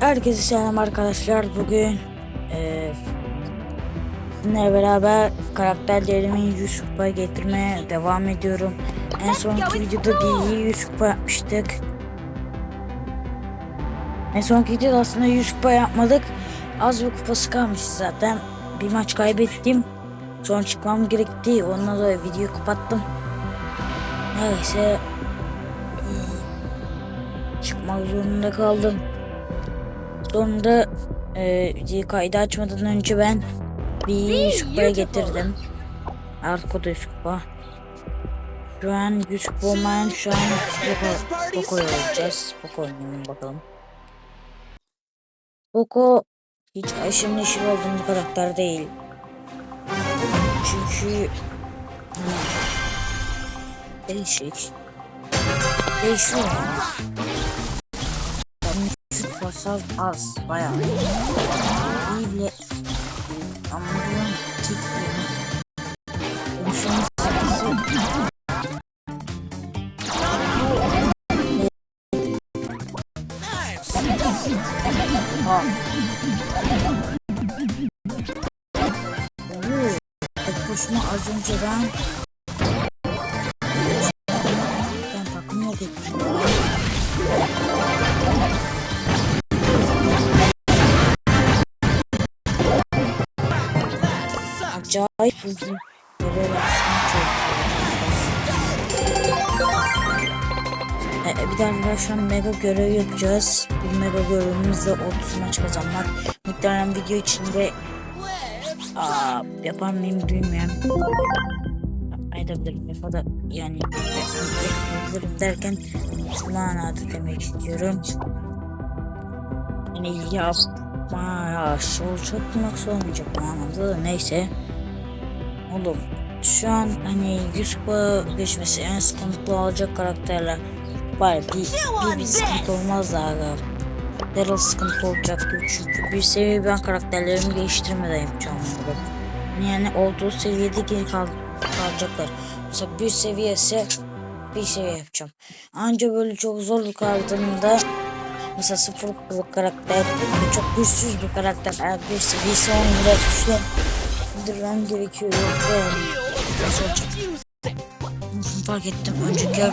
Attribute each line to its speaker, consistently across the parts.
Speaker 1: Herkese selam arkadaşlar. Bugün eee sizinle beraber karakterlerimi 100 kupa getirmeye devam ediyorum. En sonki videoda bir 100 kupa yapmıştık. En sonki videoda aslında 100 kupa yapmadık. Az bir kupası kalmış zaten. Bir maç kaybettim. Sonra çıkmam gerekti. Ondan sonra videoyu kapattım. Neyse. eee, Çıkmak zorunda kaldım. Sonunda e, kaydı açmadan önce ben bir 100 kupaya getirdim. Artık o da 100 kupa. Şu an 100 kupa olmayan şu an Poco, Poco'yu alacağız. Poco oynayalım bakalım. Poco hiç aşırı neşir olduğum bir karakter değil. Çünkü hmm, değişik. Değişiyor yani. Basar az bayağı. İyi bile ama bunun çektiğini konuşmanın sıkıntı Ha. Oo, tek başıma az önce Acayip hızlı. Böyle e, e, bir de arkadaşlar mega görev yapacağız. Bu mega görevimizde 30 maç kazanmak. Muhtemelen video içinde aa, yapar mıyım bilmiyorum. Yapmayabilirim ya da yani yapabilirim derken manada demek istiyorum. Yani yapma olacak mı yoksa olmayacak mı anlamda da neyse. Oğlum şu an hani 100 kupa geçmesi en sıkıntılı olacak karakterler var. Bir, bir, bir sıkıntı olmaz da aga. Daryl sıkıntı olacaktı çünkü bir seviye ben karakterlerimi geliştirmeden yapacağım. Yani olduğu seviyede geri kal kalacaklar. Mesela bir seviye ise bir seviye yapacağım. Anca böyle çok zorluk kaldığında mesela sıfır karakter çok güçsüz bir karakter eğer bir seviyesi onu biraz güçlü indirmem gerekiyor yani nasıl olacak? Bunu fark ettim önceki yer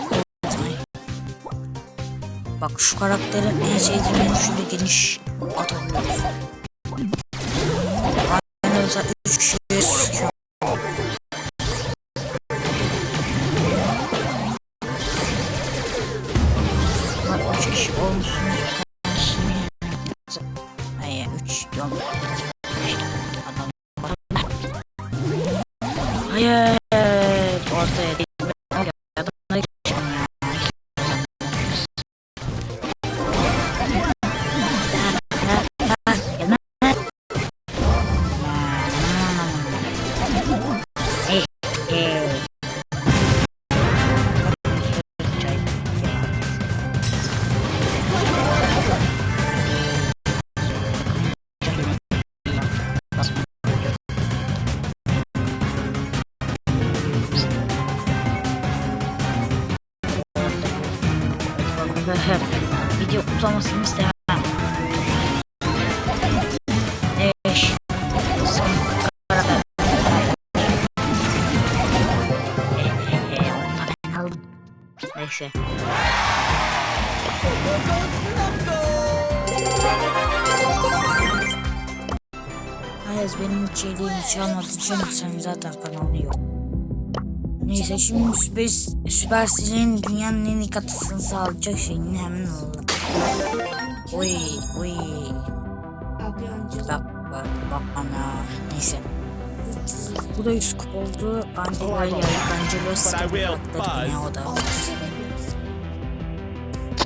Speaker 1: Bak şu karakterin en sevdiğim şöyle geniş atabiliyor. Neyse. Hayır benim içeriğimi çalmadığın için sen zaten kanalı yok. Neyse şimdi Süper, Süpercell'in dünyanın en iyi katısını sağlayacak şeyini hemen alalım. Oy oy. Bak bak bak ana. Neyse. Bu da 100 kup oldu. Angela ya Angelo sıkıntı karakter yine o da.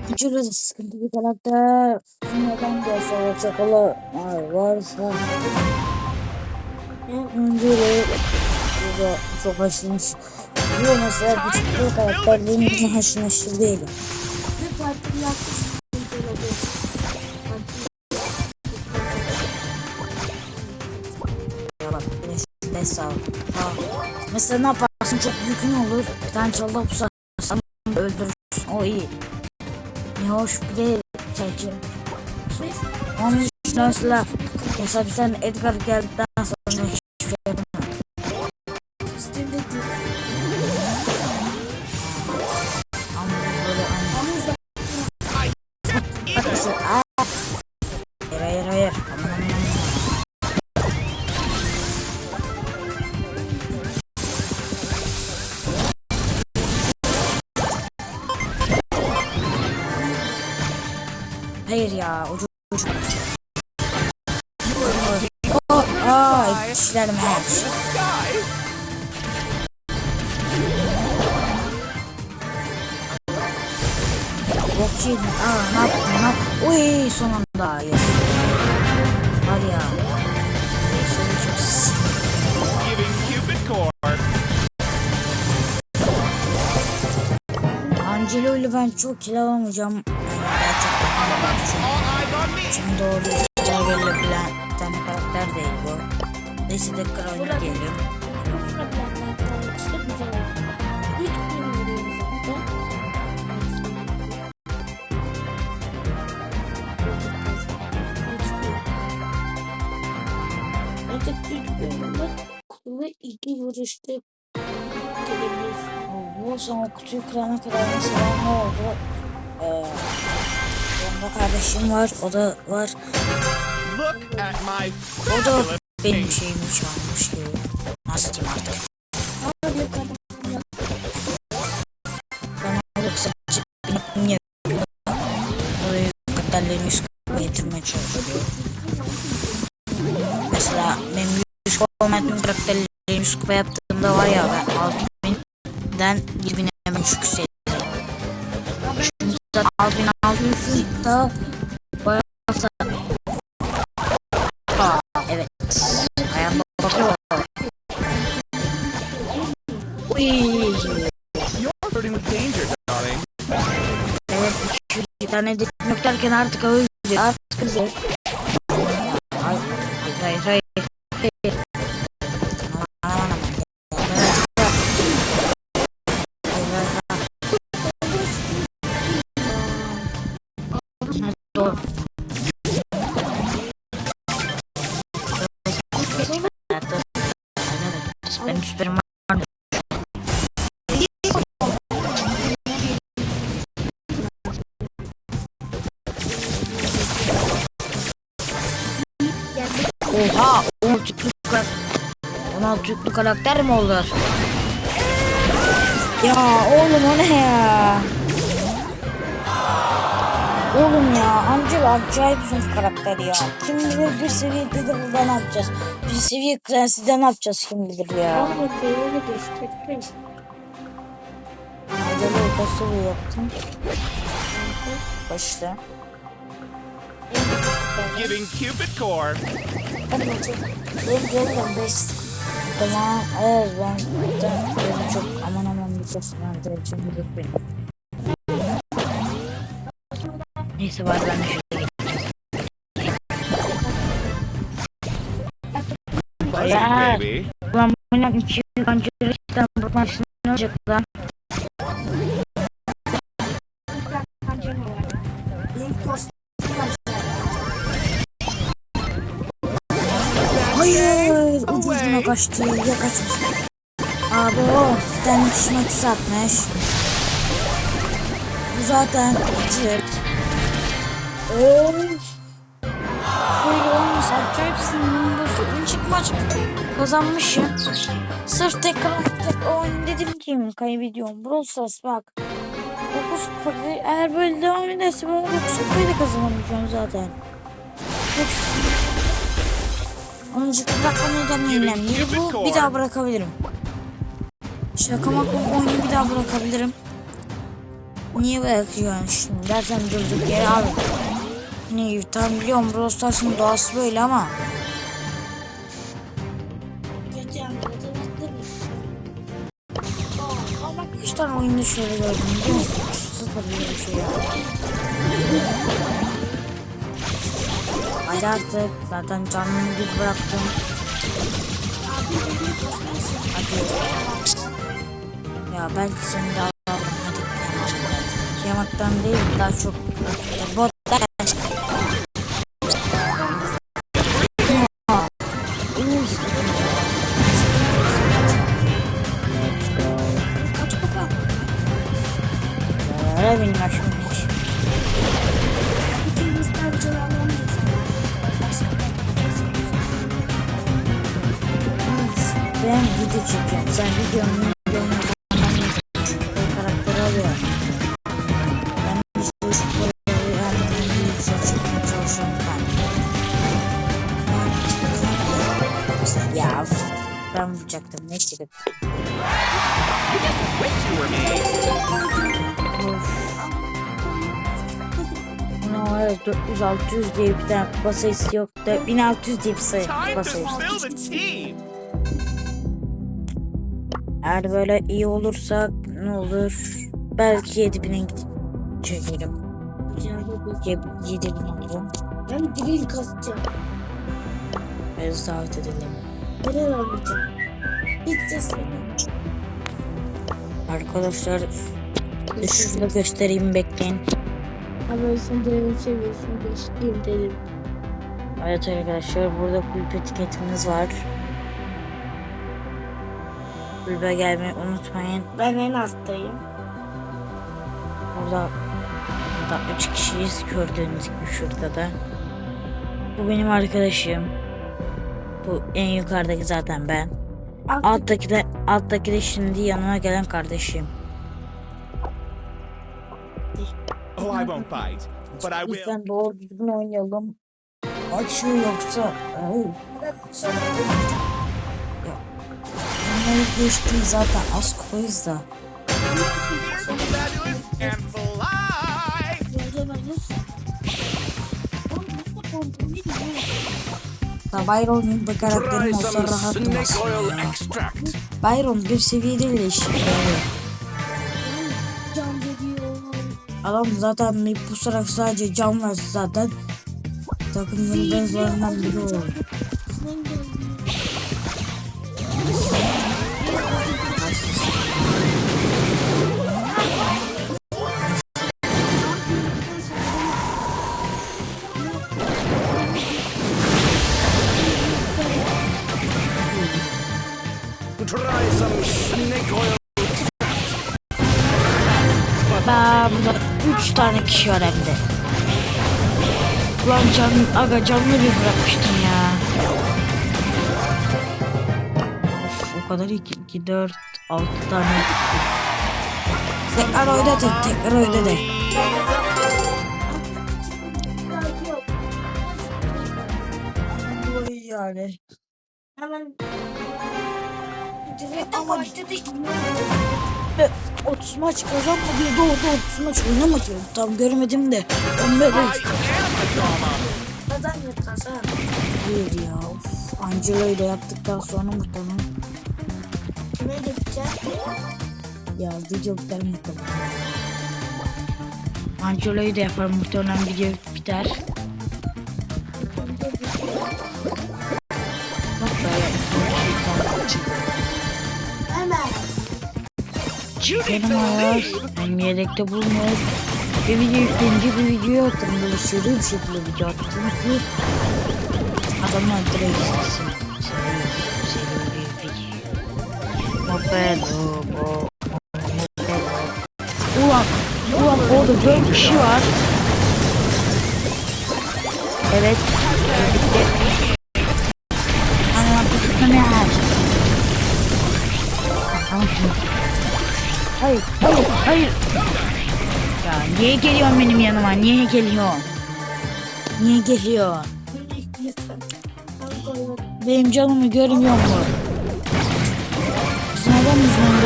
Speaker 1: Angelo da sıkıntı bir karakter. Neden gelse ola varsa. Angelo burada çok neşir. Diyor mesela bu çıktığı karakterlerin haşır neşir değilim.
Speaker 2: Bir parti yapmış.
Speaker 1: Ya bak güneş de sağ ol. Ha. Mesela ne yaparsın çok yükün olur. Bir tane çalda pusarsan öldürürsün. O iyi. Hoş bir de çekim. Onun için mesela, mesela bir tane Hayır ya ucu ucu. Oh, aa, dişlerim her. Yok yedim. Aa ne yaptın ne yaptın? Uy son yes. Var ya. Angelo ile ben çok kill alamayacağım. Şimdi doğru verilebilen bir tane karakter değil bu. Neyse
Speaker 2: gün vuruyor zaten. Artık ilk bölümde kulu iki vuruşta gelebilirsin.
Speaker 1: Bu son o kutuyu kırana kadar mesela ne oldu? Ee, yanımda kardeşim var. O da var. O da benim şeyimi çalmış gibi. Nasıl diyeyim artık? Ben yoksa benim. Orayı üst kısma getirmeye çalışıyor. Mesela benim yüz olmadığım karakterlerini üst kısma yaptığımda var ya ben altı binden dibine hemen şu yükselirim. Çünkü zaten altı bin altı yüz da evet. Artık öldü. Artık öldü. Hayır, hayır, hayır. Oha! 16 yüklü karakter. 16 yüklü karakter mi olur? Ya oğlum o ne ya? Oğlum ya Angela acayip zor karakter ya. Kim bilir bir seviyede de burada ne yapacağız? Bir seviye klaside ne yapacağız kim bilir ya.
Speaker 2: Ama değeri gösterdi.
Speaker 1: Angela'yı kaç seviye yaptın? Başla.
Speaker 3: Giving Cupid core.
Speaker 2: Hadi bakalım.
Speaker 1: Benim gelirim 5 Tamam evet ben zaten böyle çok aman aman bir ses verdireceğim yok benim. Neyse bari ben de şöyle Yeah.
Speaker 3: baby.
Speaker 1: Ulan bu ne iki yıl önce işte bakmasın ne olacak lan? Ucuna kaçtı ya kaçmış. Abi o tane kişime satmış. Bu zaten cırt. Böyle olmuş acayip sinirim bozuldu. İlk maç kazanmışım. Sırf tekrar tek oyun dedim ki kaybediyorum. Brawl Stars bak. 9 kupayı eğer böyle devam ederse ben 9 kupayı da kazanamayacağım zaten. Çok Önceki bırakma nedeniyle biri bu. Bir daha bırakabilirim. Şaka maka oyunu bir daha bırakabilirim. Niye bırakıyorsun şimdi dersen durduk yere abi. Ne tam biliyorum Brawl Stars'ın doğası böyle ama. Ama kaç tane oyunda şöyle gördüm biliyor musun? Sıfır bir şey ya. Hadi artık zaten canımı bir bıraktım. Hadi. Ya belki seni de alırım. Hadi yamaktan. Yamaktan değil daha çok. Karakteri alıyor. Ben paraları yani bir çekmeye çalışıyorum ben. Ya ben vuracaktım neyse ki.
Speaker 3: You just wish you were me.
Speaker 1: Buna var ya 400 600 diye bir tane kupa sayısı yok da 1600 diye bir sayı kupa sayısı. Eğer böyle iyi olursak ne olur? Belki 7000'e çekerim. Ye- 7000 alırım.
Speaker 2: Ben drill kasacağım.
Speaker 1: Biz davet edelim.
Speaker 2: Nereye alacağım? Sesini.
Speaker 1: Arkadaşlar şurada göstereyim bekleyin.
Speaker 2: Ama sen drill seviyorsun. Geçeyim dedim.
Speaker 1: Evet arkadaşlar burada kulüp etiketimiz var. Kulübe gelmeyi unutmayın.
Speaker 2: Ben en alttayım.
Speaker 1: Burada da 3 kişiyiz gördüğünüz gibi şurada da. Bu benim arkadaşım. Bu en yukarıdaki zaten ben. Alttaki de alttaki de şimdi yanıma gelen kardeşim.
Speaker 3: Oh, I won't bite, but I will.
Speaker 1: Lütfen doğru düzgün oynayalım. Açıyor yoksa. Ay. Ya. Bunları geçtim zaten az kupayız da. Byron bir karakterim olsa rahattım aslında. Byron bir seviyede bile iş. Adam zaten bir pusarak sadece can versin zaten. Takım yıldızlarından biri oldu. Ba burada 3 tane kişi var hem de. Ulan can, aga canlı bir bırakmıştım ya. Of, o kadar 2, 2, 4, 6 tane. Tekrar oyna tek, tekrar oyna de. Yani.
Speaker 2: Hemen direkt ama dedi
Speaker 1: 30 maç kazanma diye doğru 30 maç oynama diyor. Tam görmedim de. 15
Speaker 3: I am a drama.
Speaker 2: kazan
Speaker 1: değil ya. Of. Angelo'yu da yaptıktan sonra muhtemelen.
Speaker 2: Kime gideceğiz?
Speaker 1: Ya video biter muhtemelen. Angelo'yu da yapar muhtemelen video biter. Ayar. Hem yedekte bulmuyor. Bir video yüklenince bir video attım. Böyle seri bir şekilde video attım ki adamlar direkt izlesin. Seri, bir video. Mopedo, bo. Ulan, ulan orada dört kişi var. Evet. Anam bitti ne her? Tamam. Hayır, hayır, hayır. Ya niye geliyorsun benim yanıma? Niye geliyorsun? Niye geliyor? Benim canımı görmüyor mu? Siz neden
Speaker 3: spill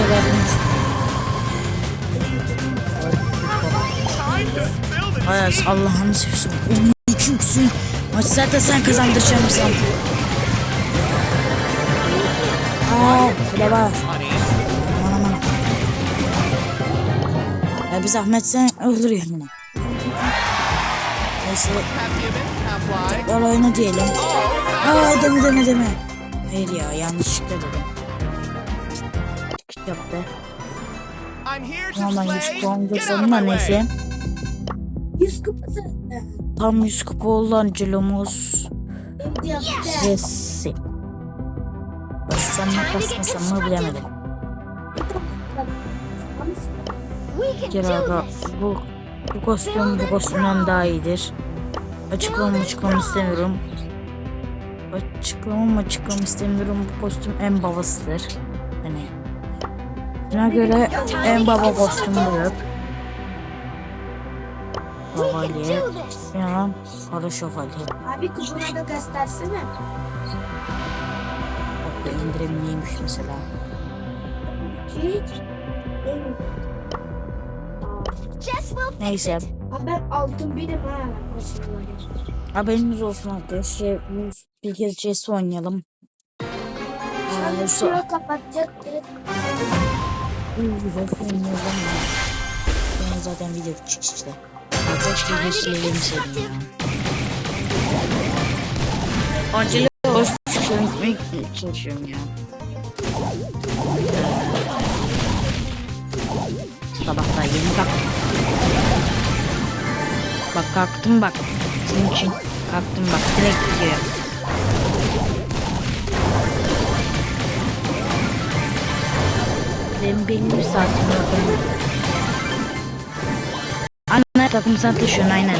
Speaker 3: the
Speaker 1: Ayaz Allah'ını seversen. Onu küksün. Maçı zaten sen kazandıracaksın. Aa, şöyle bak. Ya bir zahmet sen öldür yani. Neyse tekrar oyna diyelim. Aa deme deme deme. Hayır ya yanlışlıkla dedim. Çıkış
Speaker 3: here to
Speaker 1: Normal
Speaker 3: slay.
Speaker 1: 100 puan
Speaker 3: way.
Speaker 1: neyse.
Speaker 2: 100 kupası.
Speaker 1: Tam 100 kupa oldu Angelo'muz. Resi. Bassam mı basmasam mı bilemedim. Kiraga bu, bu kostüm bu kostümden daha iyidir. Açıklamam açıklamam istemiyorum. Açıklamam açıklamam istemiyorum. Bu kostüm en babasıdır. Buna göre en baba kostümü yok. Şövalye. Ya kara şövalye.
Speaker 2: Abi kuzuna da göstersene.
Speaker 1: Bak indirim neymiş mesela.
Speaker 2: Hiç.
Speaker 1: Neyse.
Speaker 2: Abi ben altın birim ha.
Speaker 1: Haberiniz olsun arkadaşlar. Biz bir kez CS oynayalım. Ee,
Speaker 2: şurayı kapatacak.
Speaker 1: Ben zaten video çıkış işte. Arkadaş yeni sevdim ya. Acele hoş şey gitmek çalışıyorum ya. Sabah daha yeni kalktım. Bak kalktım bak. Senin için kalktım bak. Direkt gidiyorum. Benim belli bir saatim yok. Aynen takım sen taşıyorsun aynen.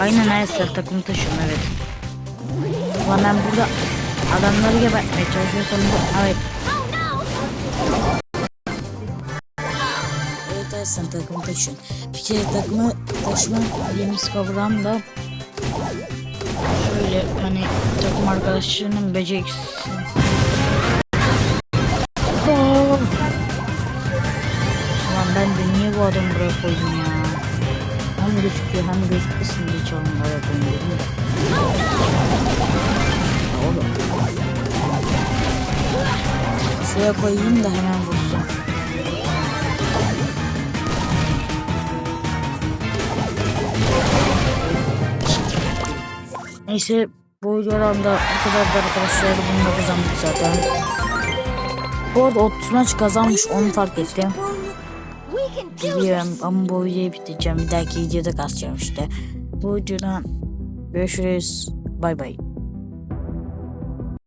Speaker 1: Aynen aynen sen takım taşıyorsun evet. Ulan ben burada adamları gebertmeye çalışıyorsam bu evet. Evet evet sen takım taşıyorsun. Bir kere takımı taşıma yemiz kavram da şöyle hani takım arkadaşlarının beceriksiz. Ulan ben de niye bu adamı buraya koydum ya? Hem gözüküyor hem gözükmesin diye da. Ya Oğlum. Şuraya koyayım da hemen vursun. Neyse bu videodan da bu kadar da arkadaşlar bunu kazandık zaten. Bu arada 30 maç kazanmış onu fark ettim. Biliyorum ama bu videoyu bitireceğim. Bir dahaki videoda kasacağım işte. Bu videodan görüşürüz. Bay bay.